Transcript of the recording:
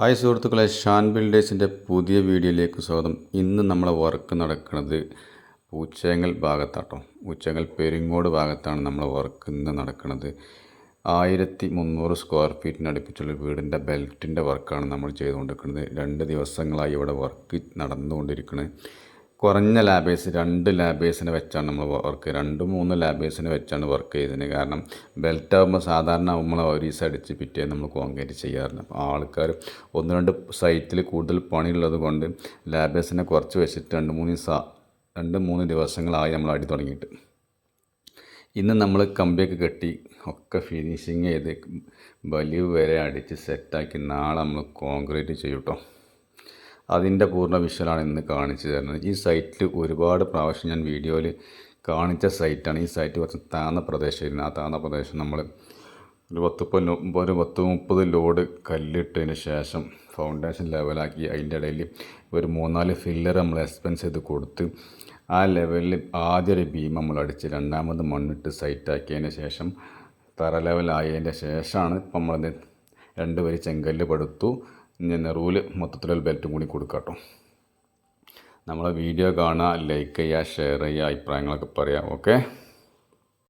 Hi സുഹൃത്തുക്കളെ ഷാൻ ബിൽഡേഴ്സിന്റെ പുതിയ വീഡിയോയിലേക്ക് സ്വാഗതം. ഇന്ന് നമ്മളെ വർക്ക് നടക്കുന്നത് പൂച്ചേങ്ങൽ ഭാഗത്താട്ടോ. പൂച്ചേങ്ങൽ പെരിങ്ങോട് ഭാഗത്താണ് നമ്മളെ വർക്ക് ഇന്ന് നടക്കുന്നത്. ആയിരത്തി മുന്നൂറ് സ്ക്വയർ ഫീറ്റിന് അടുപ്പിച്ചുള്ള വീടിന്റെ ബെൽറ്റിന്റെ വർക്കാണ് നമ്മൾ ചെയ്തുകൊണ്ടിരിക്കുന്നത്. രണ്ട് ദിവസങ്ങളായി ഇവിടെ വർക്ക് നടന്നുകൊണ്ടിരിക്കുന്നത് കുറഞ്ഞ ലാബേഴ്സ് രണ്ട് ലാബേഴ്സിനെ വെച്ചാണ് നമ്മൾ വർക്ക് രണ്ട് മൂന്ന് ലാബേഴ്സിനെ വെച്ചാണ് വർക്ക് ചെയ്തത് കാരണം ബെൽറ്റ് ആകുമ്പോൾ സാധാരണ നമ്മൾ ഒരു ദിവസം അടിച്ച് പിറ്റേ നമ്മൾ കോൺക്രീറ്റ് ചെയ്യാറുണ്ട്. അപ്പോൾ ആൾക്കാർ ഒന്ന് രണ്ട് സൈറ്റിൽ കൂടുതൽ പണിയുള്ളത് കൊണ്ട് ലാബേഴ്സിനെ കുറച്ച് വെച്ചിട്ട് രണ്ട് മൂന്ന് ദിവസം രണ്ട് മൂന്ന് ദിവസങ്ങളായി നമ്മൾ അടി തുടങ്ങിയിട്ട്. ഇന്ന് നമ്മൾ കമ്പിയൊക്കെ കെട്ടി ഒക്കെ ഫിനിഷിങ് ചെയ്ത് വലിയ വരെ അടിച്ച് സെറ്റാക്കി നാളെ നമ്മൾ കോൺക്രീറ്റ് ചെയ്യും കേട്ടോ അതിന്റെ പൂർണ വിഷ്വലാണ് ഇന്ന് കാണിച്ചു തരുന്നത്. ഈ സൈറ്റിൽ ഒരുപാട് പ്രാവശ്യം ഞാൻ വീഡിയോയിൽ കാണിച്ച സൈറ്റാണ്. ഈ സൈറ്റ് കുറച്ച് താന്ന പ്രദേശമായിരുന്നു. ആ താന്ന പ്രദേശം നമ്മൾ ഒരു പത്ത് ഒരു പത്ത് മുപ്പത് ലോഡ് കല്ലിട്ടതിന് ശേഷം ഫൗണ്ടേഷൻ ലെവലാക്കി അതിന്റെ ഇടയിൽ ഒരു മൂന്നാൽ ഫില്ലർ നമ്മൾ എക്സ്പെൻസ് ചെയ്ത് കൊടുത്ത് ആ ലെവലിൽ ആദ്യ ഒരു ബീം നമ്മൾ അടിച്ച് രണ്ടാമത് മണ്ണിട്ട് സൈറ്റാക്കിയതിന് ശേഷം തറ ലെവലായതിന്റെ ശേഷമാണ് നമ്മളത് രണ്ട് വരി ചെങ്കല്ല് പടുത്തു. ഇനി നെറൂൽ മൊത്തത്തിലൊരു ബെൽറ്റും കൂടി കൊടുക്കാം കേട്ടോ നമ്മളെ വീഡിയോ കാണുക ലൈക്ക് ചെയ്യുക ഷെയർ ചെയ്യുക അഭിപ്രായങ്ങളൊക്കെ പറയാം. ഓക്കെ